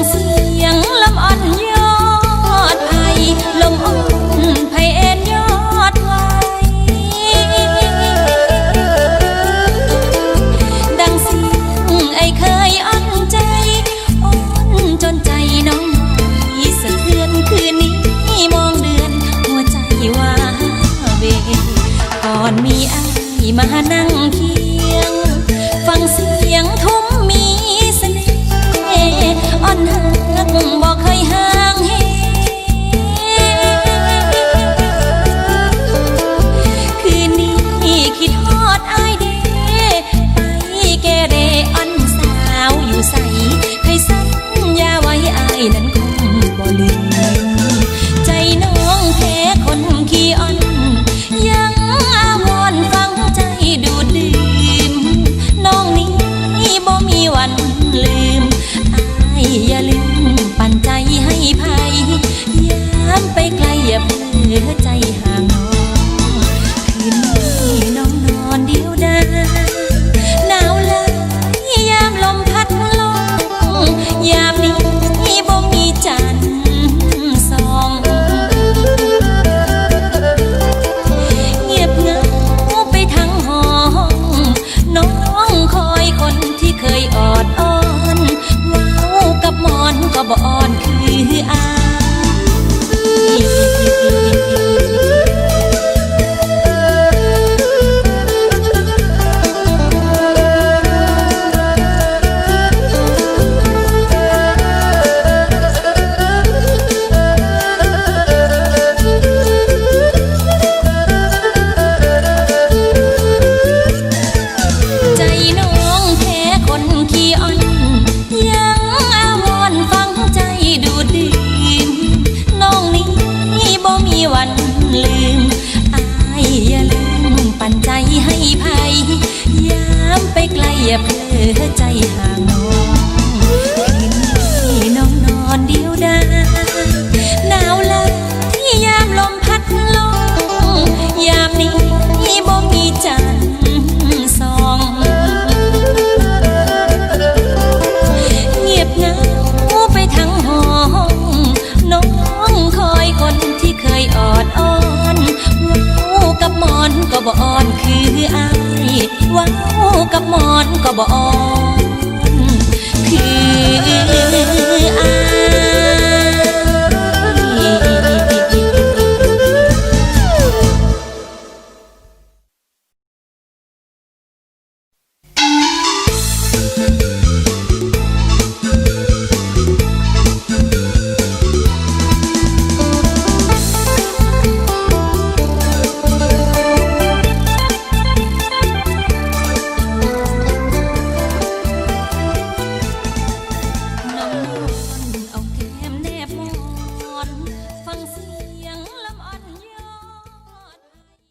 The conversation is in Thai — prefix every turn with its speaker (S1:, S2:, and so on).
S1: ฟังเสียงลำอ่อนยอดไผ่ลมอ่อนไผ่เอ็นยอดไว้ดังเสียงไอเคยอ่อนใจอ่อนจนใจน้องไหวสะเทือนคืนนี้มองเดือนหัวใจว่าเวก่อนมีไอมานั่งเคีย ใสเคยสัญญาไว้อายนั้นคงบ่ลืมใจน้องแพ้คนขี้อ่อน ยังอาวรฟังใจดูดดื่มน้องนี้บ่มีวันลืมอายอย่าลืม ปั่นใจให้ภัยยามไปไกลอย่าเพื่อใจ อย่าเพลอใจห กับหมอนก็บ่อ